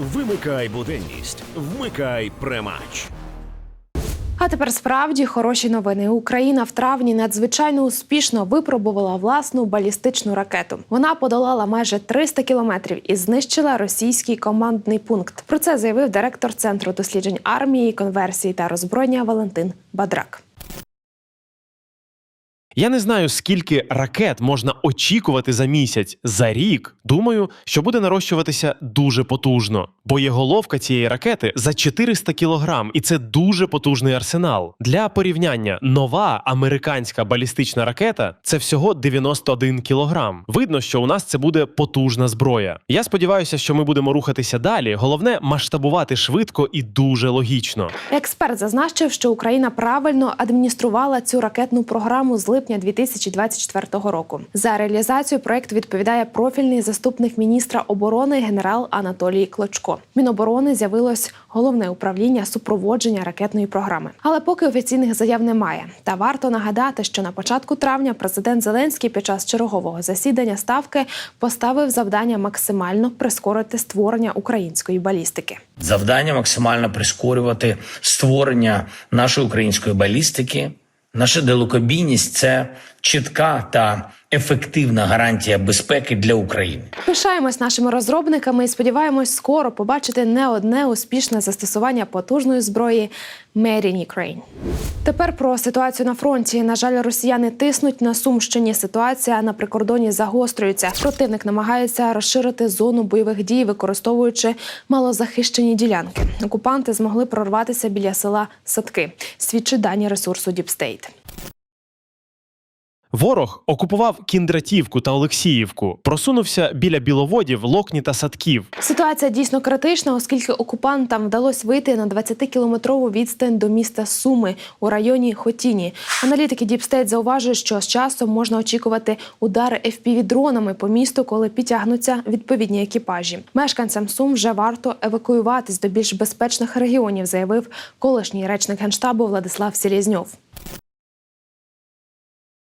Вимикай буденність, вмикай премач. А тепер справді хороші новини. Україна в травні надзвичайно успішно випробувала власну балістичну ракету. Вона подолала майже 300 кілометрів і знищила російський командний пункт. Про це заявив директор центру досліджень армії, конверсії та роззброєння Валентин Бадрак. Я не знаю, скільки ракет можна очікувати за місяць, за рік. Думаю, що буде нарощуватися дуже потужно. Боєголовка цієї ракети за 400 кілограм, і це дуже потужний арсенал. Для порівняння, нова американська балістична ракета це всього 91 кілограм. Видно, що у нас це буде потужна зброя. Я сподіваюся, що ми будемо рухатися далі. Головне масштабувати швидко і дуже логічно. Експерт зазначив, що Україна правильно адмініструвала цю ракетну програму з липня 2024 року. За реалізацію проекту відповідає профільний заступник міністра оборони генерал Анатолій Клочко. Міноборони з'явилось головне управління супроводження ракетної програми. Але поки офіційних заяв немає. Та варто нагадати, що на початку травня президент Зеленський під час чергового засідання ставки поставив завдання максимально прискорити створення української балістики. Завдання максимально прискорювати створення нашої української балістики. Наша далекобійність це чітка та ефективна гарантія безпеки для України. Пишаємось нашими розробниками і сподіваємось скоро побачити не одне успішне застосування потужної зброї Made in Ukraine. Тепер про ситуацію на фронті. На жаль, росіяни тиснуть на Сумщині. Ситуація на прикордоні загострюється. Противник намагається розширити зону бойових дій, використовуючи малозахищені ділянки. Окупанти змогли прорватися біля села Садки. Свідчить дані ресурсу Діпстейт. Ворог окупував Кіндратівку та Олексіївку, просунувся біля біловодів, локні та садків. Ситуація дійсно критична, оскільки окупантам вдалося вийти на 20-кілометрову відстань до міста Суми у районі Хотіні. Аналітики Діпстейт зауважують, що з часом можна очікувати удари fpv дронами по місту, коли підтягнуться відповідні екіпажі. Мешканцям Сум вже варто евакуюватись до більш безпечних регіонів, заявив колишній речник генштабу Владислав Селєзньов.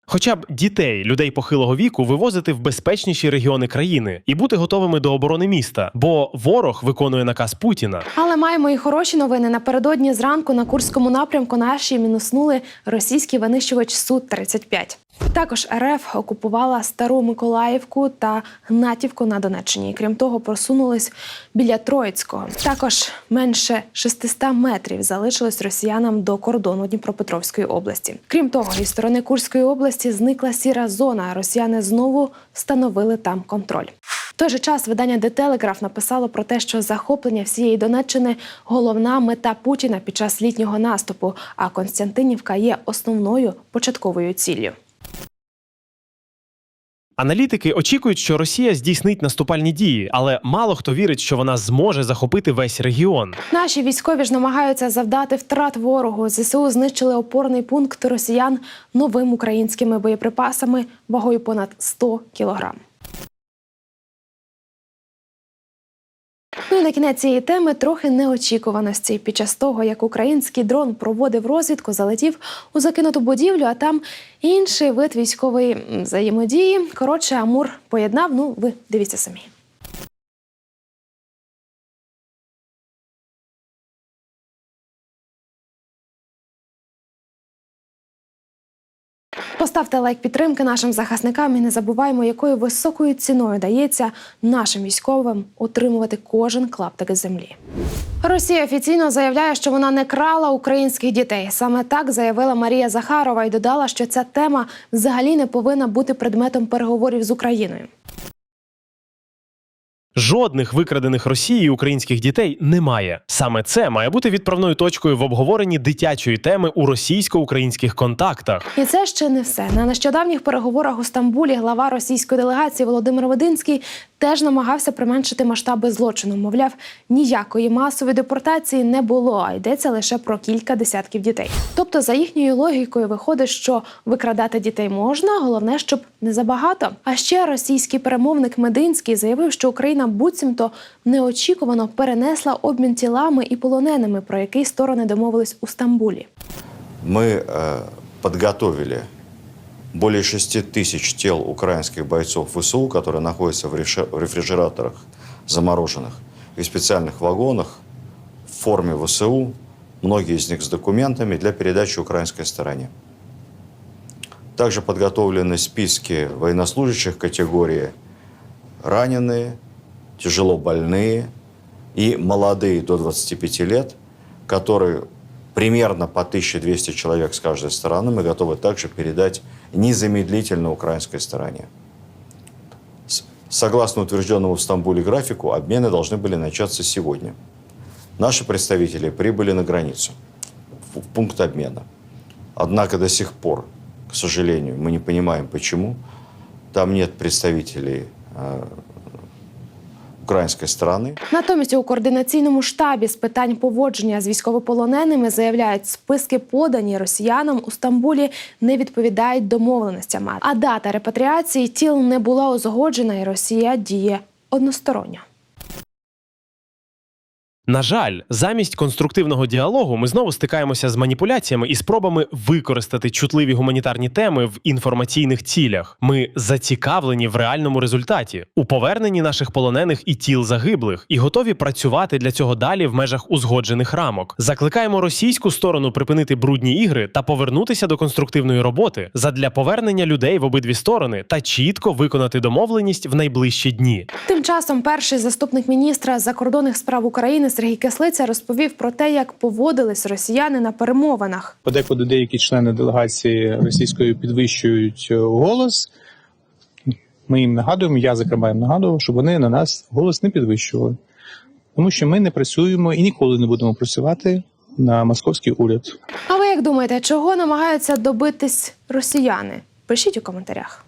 Хоча б дітей, людей похилого віку, вивозити в безпечніші регіони країни і бути готовими до оборони міста, бо ворог виконує наказ Путіна. Але маємо і хороші новини. Напередодні зранку на Курському напрямку наші мінуснули російський винищувач Су-35. Також РФ окупувала Стару Миколаївку та Гнатівку на Донеччині. Крім того, просунулись біля Троїцького. Також менше 600 метрів залишилось росіянам до кордону Дніпропетровської області. Крім того, із сторони Курської області зникла сіра зона. Росіяни знову встановили там контроль. В той же час видання The Telegraph написало про те, що захоплення всієї Донеччини головна мета Путіна під час літнього наступу. А Константинівка є основною початковою ціллю. Аналітики очікують, що Росія здійснить наступальні дії, але мало хто вірить, що вона зможе захопити весь регіон. Наші військові ж намагаються завдати втрат ворогу. ЗСУ знищили опорний пункт росіян новим українськими боєприпасами вагою понад 100 кілограм. Ну і на кінець цієї теми трохи неочікуваності. Під час того, як український дрон проводив розвідку, залетів у закинуту будівлю, а там інший вид військової взаємодії. Коротше, Амур поєднав. Ну, ви дивіться самі. Поставте лайк підтримки нашим захисникам і не забуваємо, якою високою ціною дається нашим військовим отримувати кожен клаптик землі. Росія офіційно заявляє, що вона не крала українських дітей. Саме так заявила Марія Захарова і додала, що ця тема взагалі не повинна бути предметом переговорів з Україною. Жодних викрадених Росією українських дітей немає. Саме це має бути відправною точкою в обговоренні дитячої теми у російсько-українських контактах. І це ще не все. На нещодавніх переговорах у Стамбулі глава російської делегації Володимир Вединський теж намагався применшити масштаби злочину. Мовляв, ніякої масової депортації не було, а йдеться лише про кілька десятків дітей. Тобто, за їхньою логікою, виходить, що викрадати дітей можна, головне, щоб не забагато. А ще російський перемовник Мединський заявив, що Україна буцімто неочікувано перенесла обмін тілами і полоненими, про який сторони домовились у Стамбулі. Мы э, подготовили более 6 тысяч тел украинских бойцов ВСУ, которые находятся в реше- в рефрижераторах замороженных, и специальных вагонах в форме ВСУ, многие из них с документами для передачи украинской стороне. Также подготовлены списки военнослужащих категории раненые, тяжело больные и молодые до 25 лет, которые примерно по 1200 человек с каждой стороны мы готовы также передать незамедлительно украинской стороне. Согласно утвержденному в Стамбуле графику, обмены должны были начаться сегодня. Наши представители прибыли на границу, в пункт обмена. Однако до сих пор, к сожалению, мы не понимаем, почему там нет представителей э, украинской сторони Натомість у координаційному штабі з питань поводження з військовополоненими заявляють, списки подані росіянам у Стамбулі не відповідають домовленостям. А дата репатріації тіл не була узгоджена, і Росія діє односторонньо. На жаль, замість конструктивного діалогу ми знову стикаємося з маніпуляціями і спробами використати чутливі гуманітарні теми в інформаційних цілях. Ми зацікавлені в реальному результаті у поверненні наших полонених і тіл загиблих, і готові працювати для цього далі в межах узгоджених рамок. Закликаємо російську сторону припинити брудні ігри та повернутися до конструктивної роботи задля повернення людей в обидві сторони та чітко виконати домовленість в найближчі дні. Тим часом перший заступник міністра закордонних справ України Сергій Кислиця розповів про те, як поводились росіяни на перемовинах. Подекуди деякі члени делегації російської підвищують е, голос. Ми їм нагадуємо, я зокрема їм нагадував, щоб вони на нас голос не підвищували. Тому що ми не працюємо і ніколи не будемо працювати на московський уряд. А ви як думаєте, чого намагаються добитись росіяни? Пишіть у коментарях.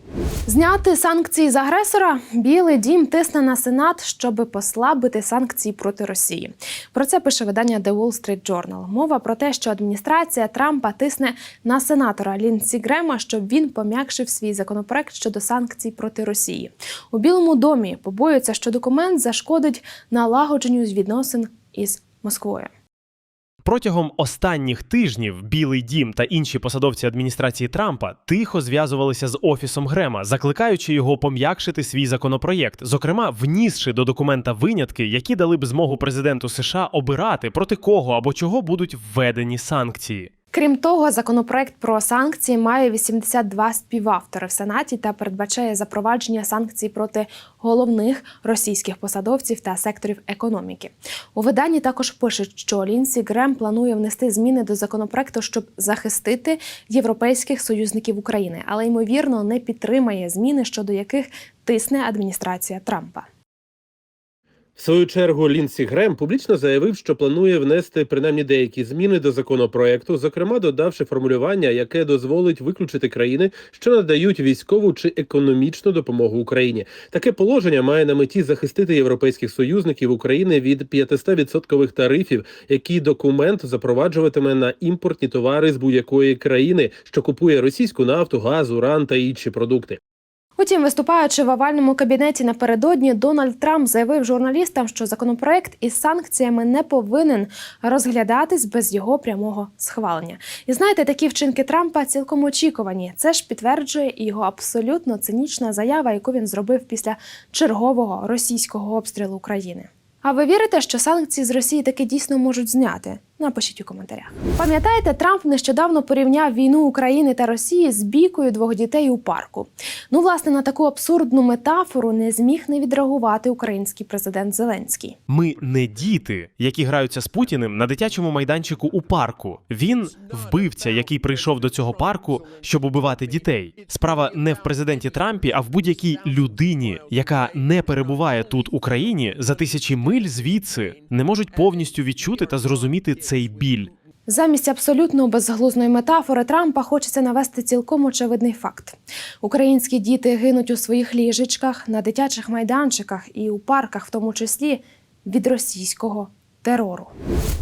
Зняти санкції з агресора Білий дім тисне на сенат, щоб послабити санкції проти Росії. Про це пише видання The Wall Street Journal. Мова про те, що адміністрація Трампа тисне на сенатора Лінсі Грема, щоб він пом'якшив свій законопроект щодо санкцій проти Росії. У Білому домі побоюються, що документ зашкодить налагодженню відносин із Москвою. Протягом останніх тижнів Білий Дім та інші посадовці адміністрації Трампа тихо зв'язувалися з офісом Грема, закликаючи його пом'якшити свій законопроєкт, зокрема внісши до документа винятки, які дали б змогу президенту США обирати проти кого або чого будуть введені санкції. Крім того, законопроект про санкції має 82 співавтори в Сенаті та передбачає запровадження санкцій проти головних російських посадовців та секторів економіки. У виданні також пишуть, що Лінсі Грем планує внести зміни до законопроекту, щоб захистити європейських союзників України, але ймовірно не підтримає зміни, щодо яких тисне адміністрація Трампа. В свою чергу Лінсі Грем публічно заявив, що планує внести принаймні деякі зміни до законопроекту, зокрема додавши формулювання, яке дозволить виключити країни, що надають військову чи економічну допомогу Україні. Таке положення має на меті захистити європейських союзників України від 500% тарифів, які документ запроваджуватиме на імпортні товари з будь-якої країни, що купує російську нафту, газ, уран та інші продукти. Утім, виступаючи в овальному кабінеті напередодні, Дональд Трамп заявив журналістам, що законопроект із санкціями не повинен розглядатись без його прямого схвалення. І знаєте, такі вчинки Трампа цілком очікувані. Це ж підтверджує його абсолютно цинічна заява, яку він зробив після чергового російського обстрілу України. А ви вірите, що санкції з Росії таки дійсно можуть зняти? Напишіть у коментарях. Пам'ятаєте, Трамп нещодавно порівняв війну України та Росії з бійкою двох дітей у парку. Ну, власне, на таку абсурдну метафору не зміг не відреагувати український президент Зеленський. Ми не діти, які граються з Путіним на дитячому майданчику у парку. Він вбивця, який прийшов до цього парку, щоб убивати дітей. Справа не в президенті Трампі, а в будь-якій людині, яка не перебуває тут у країні за тисячі миль звідси, не можуть повністю відчути та зрозуміти цей біль. Замість абсолютно безглузної метафори Трампа хочеться навести цілком очевидний факт: українські діти гинуть у своїх ліжечках, на дитячих майданчиках і у парках, в тому числі від російського терору.